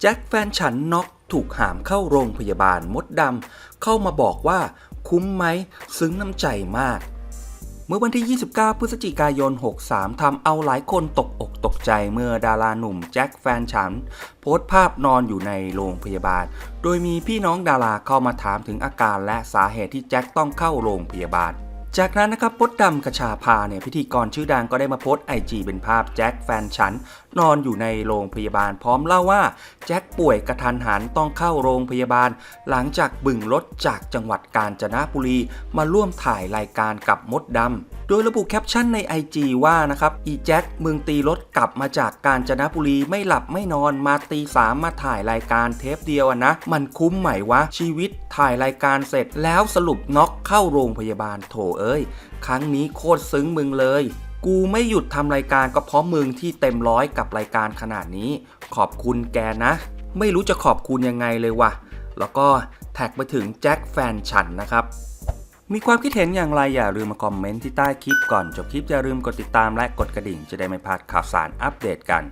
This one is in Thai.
แจ็คแฟนฉันน็อกถูกหามเข้าโรงพยาบาลมดดำเข้ามาบอกว่าคุ้มไหมซึ้งน้ำใจมาก เมื่อวันที่ 29 พฤศจิกายน 63 ทำเอาหลายคนตกอกตกใจเมื่อดาราหนุ่มแจ็คแฟนฉัน โพสต์ภาพนอนอยู่ในโรงพยาบาล โดยมีพี่น้องดาราเข้ามาถามถึงอาการและสาเหตุที่แจ็คต้องเข้าโรงพยาบาล จากนั้นนะครับพดดำกระชาพาเนี่ยพิธีกรชื่อดังก็ได้มาโพสไอจีเป็นภาพแจ็คแฟนฉัน นอนอยู่ในโรงพยาบาลพร้อมเล่าว่า แจ็คป่วยกระทันหันต้องเข้าโรงพยาบาล หลังจากบึงรถจากจังหวัดกาญจนบุรี มาร่วมถ่ายรายการกับมดดำโดยระบุแคปชั่นใน IG ว่านะครับอีแจ็คมึงตีรถกลับมาจากกาญจนบุรีไม่หลับไม่นอนมาตีสามมาถ่ายรายการเทปเดียวอะนะ มันคุ้มไหมวะชีวิตถ่ายรายการเสร็จแล้วสรุปน็อกเข้าโรงพยาบาลโถเอครั้งนี้โคตรซึ้งมึงเลย กูไม่หยุดทำรายการก็เพราะมึงที่เต็มร้อยกับรายการขนาดนี้ ขอบคุณแกนะ ไม่รู้จะขอบคุณยังไงเลยวะแล้วก็แท็กไปถึงแจ็คแฟนฉันนะครับมีความคิดเห็นอย่างไรอย่าลืมมาคอมเมนต์ที่ใต้คลิปก่อนจบคลิปอย่าลืมกดติดตามและกดกระดิ่งจะได้ไม่พลาดข่าวสารอัปเดตกัน